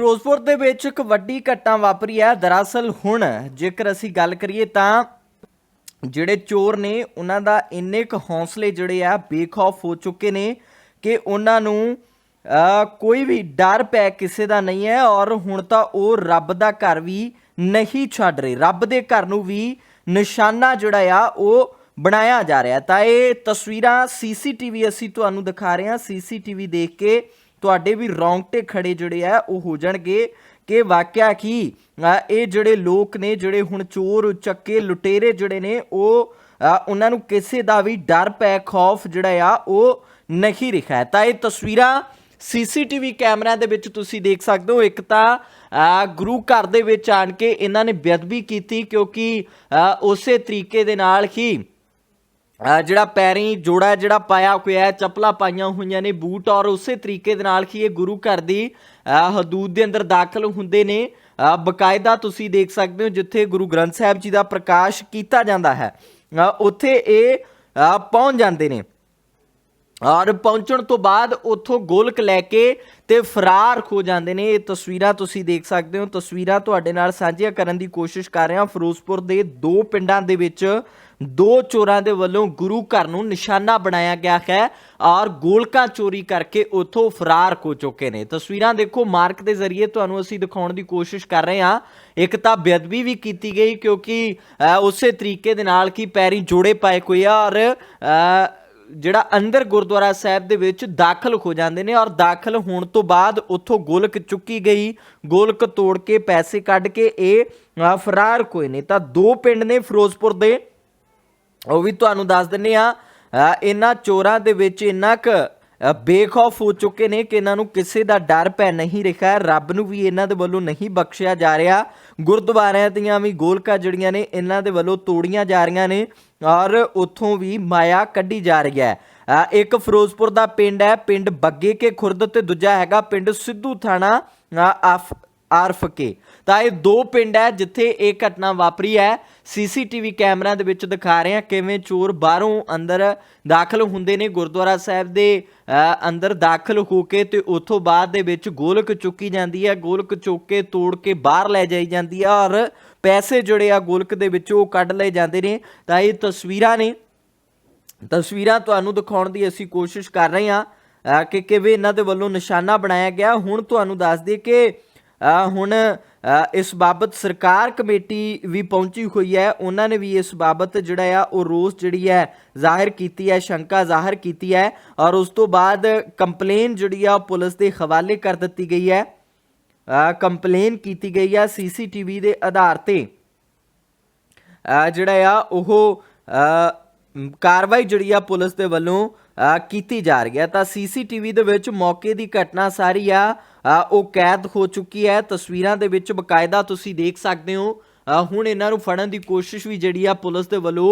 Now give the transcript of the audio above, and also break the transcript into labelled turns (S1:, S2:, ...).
S1: ਫਿਰੋਜ਼ਪੁਰ ਦੇ ਵਿੱਚ ਇੱਕ ਵੱਡੀ ਘਟਨਾ ਵਾਪਰੀ ਹੈ। ਦਰਅਸਲ ਹੁਣ ਜੇਕਰ ਅਸੀਂ ਗੱਲ ਕਰੀਏ ਤਾਂ ਜਿਹੜੇ ਚੋਰ ਨੇ, ਉਹਨਾਂ ਦਾ ਇੰਨੇ ਕੁ ਹੌਸਲੇ ਜਿਹੜੇ ਆ ਬੇਖੌਫ ਹੋ ਚੁੱਕੇ ਨੇ ਕਿ ਉਹਨਾਂ ਨੂੰ ਕੋਈ ਵੀ ਡਰ ਪੈ ਕਿਸੇ ਦਾ ਨਹੀਂ ਹੈ ਔਰ ਹੁਣ ਤਾਂ ਉਹ ਰੱਬ ਦਾ ਘਰ ਵੀ ਨਹੀਂ ਛੱਡ ਰਹੇ। ਰੱਬ ਦੇ ਘਰ ਨੂੰ ਵੀ ਨਿਸ਼ਾਨਾ ਜਿਹੜਾ ਆ, ਉਹ ਬਣਾਇਆ ਜਾ ਰਿਹਾ। ਤਾਂ ਇਹ ਤਸਵੀਰਾਂ ਸੀਸੀਟੀਵੀ ਅਸੀਂ ਤੁਹਾਨੂੰ ਦਿਖਾ ਰਹੇ ਹਾਂ। ਸੀਸੀਟੀਵੀ ਦੇਖ ਕੇ ਤੁਹਾਡੇ ਵੀ ਰੌਂਗਟੇ ਖੜੇ ਜਿਹੜੇ ਆ, ਉਹ ਹੋ ਜਾਣਗੇ ਕਿ ਵਾਕਿਆ ਕੀ ਇਹ ਜਿਹੜੇ ਲੋਕ ਨੇ, ਜਿਹੜੇ ਹੁਣ ਚੋਰ ਚੱਕੇ ਲੁਟੇਰੇ ਜਿਹੜੇ ਨੇ, ਉਹ ਉਹਨਾਂ ਨੂੰ ਕਿਸੇ ਦਾ ਵੀ ਡਰ ਪੈ ਖੌਫ ਜਿਹੜਾ ਆ, ਉਹ ਨਹੀਂ ਰਿਹਾ। ਤਾਂ ਇਹ ਤਸਵੀਰਾਂ ਸੀਸੀਟੀਵੀ ਕੈਮਰਿਆਂ ਦੇ ਵਿੱਚ ਤੁਸੀਂ ਦੇਖ ਸਕਦੇ ਹੋ। ਇੱਕ ਤਾਂ ਗੁਰੂ ਘਰ ਦੇ ਵਿੱਚ ਆਣ ਕੇ ਇਹਨਾਂ ਨੇ ਬੇਅਦਬੀ ਕੀਤੀ ਕਿਉਂਕਿ ਉਸੇ ਤਰੀਕੇ ਦੇ ਨਾਲ ਹੀ ਜਿਹੜਾ ਪੈਰੀ ਜੋੜਾ ਜਿਹੜਾ ਪਾਇਆ ਹੋਇਆ ਚੱਪਲਾਂ ਪਾਈਆਂ ਹੋਈਆਂ ਨੇ ਬੂਟ ਔਰ ਉਸੇ ਤਰੀਕੇ ਦੇ ਨਾਲ ਹੀ ਇਹ ਗੁਰੂ ਘਰ ਦੀ ਹਦੂਦ ਦੇ ਅੰਦਰ ਦਾਖਲ ਹੁੰਦੇ ਨੇ। ਅਹ, ਬਕਾਇਦਾ ਤੁਸੀਂ ਦੇਖ ਸਕਦੇ ਹੋ ਜਿੱਥੇ ਗੁਰੂ ਗ੍ਰੰਥ ਸਾਹਿਬ ਜੀ ਦਾ ਪ੍ਰਕਾਸ਼ ਕੀਤਾ ਜਾਂਦਾ ਹੈ। ਉੱਥੇ ਇਹ ਪਹੁੰਚ ਜਾਂਦੇ ਨੇ। ਔਰ ਪਹੁੰਚਣ ਤੋਂ ਬਾਅਦ ਉੱਥੋਂ ਗੋਲਕ ਲੈ ਕੇ ਤੇ ਫਰਾਰ ਹੋ ਜਾਂਦੇ ਨੇ। ਇਹ ਤਸਵੀਰਾਂ ਤੁਸੀਂ ਦੇਖ ਸਕਦੇ ਹੋ। ਤਸਵੀਰਾਂ ਤੁਹਾਡੇ ਨਾਲ ਸਾਂਝੀਆਂ ਕਰਨ ਦੀ ਕੋਸ਼ਿਸ਼ ਕਰ ਰਿਹਾ ਫਿਰੋਜ਼ਪੁਰ ਦੇ ਦੋ ਪਿੰਡਾਂ ਦੇ ਵਿੱਚ ਦੋ ਚੋਰਾਂ ਦੇ ਵੱਲੋਂ ਗੁਰੂ ਘਰ ਨੂੰ ਨਿਸ਼ਾਨਾ ਬਣਾਇਆ ਗਿਆ ਹੈ ਔਰ ਗੋਲਕਾਂ ਚੋਰੀ ਕਰਕੇ ਉੱਥੋਂ ਫਰਾਰ ਹੋ ਚੁੱਕੇ ਨੇ। ਤਸਵੀਰਾਂ ਦੇਖੋ, ਮਾਰਕ ਦੇ ਜ਼ਰੀਏ ਤੁਹਾਨੂੰ ਅਸੀਂ ਦਿਖਾਉਣ ਦੀ ਕੋਸ਼ਿਸ਼ ਕਰ ਰਹੇ ਹਾਂ। ਇੱਕ ਤਾਂ ਬੇਅਦਬੀ ਵੀ ਕੀਤੀ ਗਈ ਕਿਉਂਕਿ ਉਸੇ ਤਰੀਕੇ ਦੇ ਨਾਲ ਕੀ ਪੈਰੀ ਜੋੜੇ ਪਾਏ ਹੋਏ ਆ ਔਰ ਜਿਹੜਾ ਅੰਦਰ ਗੁਰਦੁਆਰਾ ਸਾਹਿਬ ਦੇ ਵਿੱਚ ਦਾਖਲ ਹੋ ਜਾਂਦੇ ਨੇ ਔਰ ਦਾਖਲ ਹੋਣ ਤੋਂ ਬਾਅਦ ਉੱਥੋਂ ਗੋਲਕ ਚੁੱਕੀ ਗਈ, ਗੋਲਕ ਤੋੜ ਕੇ ਪੈਸੇ ਕੱਢ ਕੇ ਇਹ ਫਰਾਰ ਕੋਈ ਨੇ। ਤਾਂ ਦੋ ਪਿੰਡ ਨੇ ਫਿਰੋਜ਼ਪੁਰ ਦੇ, ਉਹ ਵੀ ਤੁਹਾਨੂੰ ਦੱਸ ਦਿੰਨੇ ਆ ਇਹਨਾਂ ਚੋਰਾਂ ਦੇ ਵਿੱਚ ਇੰਨਾ ਕੁ ਬੇਖੌਫ ਹੋ ਚੁੱਕੇ ਨੇ ਕਿ ਇਹਨਾਂ ਨੂੰ ਕਿਸੇ ਦਾ ਡਰ ਪੈ ਨਹੀਂ ਰਿਹਾ। ਰੱਬ ਨੂੰ ਵੀ ਇਹਨਾਂ ਦੇ ਵੱਲੋਂ ਨਹੀਂ ਬਖਸ਼ਿਆ ਜਾ ਰਿਹਾ। ਗੁਰਦੁਆਰਿਆਂ ਦੀਆਂ ਵੀ ਗੋਲਕਾਂ ਜਿਹੜੀਆਂ ਨੇ, ਇਹਨਾਂ ਦੇ ਵੱਲੋਂ ਤੋੜੀਆਂ ਜਾ ਰਹੀਆਂ ਨੇ ਔਰ ਉੱਥੋਂ ਵੀ ਮਾਇਆ ਕੱਢੀ ਜਾ ਰਹੀ ਹੈ। ਇੱਕ ਫਿਰੋਜ਼ਪੁਰ ਦਾ ਪਿੰਡ ਹੈ, ਪਿੰਡ ਬੱਗੇ ਕੇ ਖੁਰਦ ਤੇ ਦੂਜਾ ਹੈਗਾ ਪਿੰਡ ਸਿੱਧੂ ਥਾਣਾ ਆਫ ਆਰਫ ਕੇ। ਤਾਂ ਇਹ ਦੋ ਪਿੰਡ ਹੈ ਜਿੱਥੇ ਇਹ ਘਟਨਾ ਵਾਪਰੀ ਹੈ। ਸੀਸੀਟੀਵੀ ਕੈਮਰਾ ਦੇ ਵਿੱਚ ਦਿਖਾ ਰਹੇ ਹਾਂ ਕਿਵੇਂ ਚੋਰ ਬਾਹਰੋਂ ਅੰਦਰ ਦਾਖਲ ਹੁੰਦੇ ਨੇ। ਗੁਰਦੁਆਰਾ ਸਾਹਿਬ ਦੇ ਅੰਦਰ ਦਾਖਲ ਹੋ ਕੇ ਤੇ ਉਥੋਂ ਬਾਅਦ ਦੇ ਵਿੱਚ ਗੋਲਕ ਚੁੱਕੀ ਜਾਂਦੀ ਹੈ। ਗੋਲਕ ਚੁੱਕ ਕੇ ਤੋੜ ਕੇ ਬਾਹਰ ਲੈ ਜਾਈ ਜਾਂਦੀ ਹੈ ਔਰ ਪੈਸੇ ਜਿਹੜੇ ਆ ਗੋਲਕ ਦੇ ਵਿੱਚ ਉਹ ਕੱਢ ਲਏ ਜਾਂਦੇ ਨੇ। ਤਾਂ ਇਹ ਤਸਵੀਰਾਂ ਨੇ। ਤਸਵੀਰਾਂ ਤੁਹਾਨੂੰ ਦਿਖਾਉਣ ਦੀ ਅਸੀਂ ਕੋਸ਼ਿਸ਼ ਕਰ ਰਹੇ ਹਾਂ ਕਿ ਕਿਵੇਂ ਇਹਨਾਂ ਦੇ ਵੱਲੋਂ ਨਿਸ਼ਾਨਾ ਬਣਾਇਆ ਗਿਆ। ਹੁਣ ਤੁਹਾਨੂੰ ਦੱਸ ਦਈਏ ਕਿ ਹੁਣ ਇਸ ਬਾਬਤ ਸਰਕਾਰ ਕਮੇਟੀ ਵੀ ਪਹੁੰਚੀ ਹੋਈ ਹੈ। ਉਹਨਾਂ ਨੇ ਵੀ ਇਸ ਬਾਬਤ ਜਿਹੜਾ ਆ, ਉਹ ਰੋਸ ਜਿਹੜੀ ਹੈ, ਜ਼ਾਹਿਰ ਕੀਤੀ ਹੈ, ਸ਼ੰਕਾ ਜ਼ਾਹਿਰ ਕੀਤੀ ਹੈ ਔਰ ਉਸ ਤੋਂ ਬਾਅਦ ਕੰਪਲੇਨ ਜਿਹੜੀ ਆ, ਉਹ ਪੁਲਿਸ ਦੇ ਹਵਾਲੇ ਕਰ ਦਿੱਤੀ ਗਈ ਹੈ। ਕੰਪਲੇਨ ਕੀਤੀ ਗਈ ਹੈ ਸੀਸੀਟੀਵੀ ਦੇ ਆਧਾਰ ਤੇ। ਜਿਹੜਾ ਆ, ਉਹ ਕਾਰਵਾਈ ਜਿਹੜੀ ਆ, ਪੁਲਿਸ ਦੇ ਵੱਲੋਂ ਕੀਤੀ ਜਾ ਰਹੀ ਹੈ। ਤਾਂ ਸੀਸੀਟੀਵੀ ਦੇ ਵਿੱਚ ਮੌਕੇ ਦੀ ਘਟਨਾ ਸਾਰੀ ਆ। ਉਹ ਕੈਦ ਹੋ ਚੁੱਕੀ ਹੈ। ਤਸਵੀਰਾਂ ਦੇ ਵਿੱਚ ਬਕਾਇਦਾ ਤੁਸੀਂ ਦੇਖ ਸਕਦੇ ਹੋ। ਹੁਣ ਇਹਨਾਂ ਨੂੰ ਫੜਨ ਦੀ ਕੋਸ਼ਿਸ਼ ਵੀ ਜਿਹੜੀ ਆ ਪੁਲਿਸ ਦੇ ਵੱਲੋਂ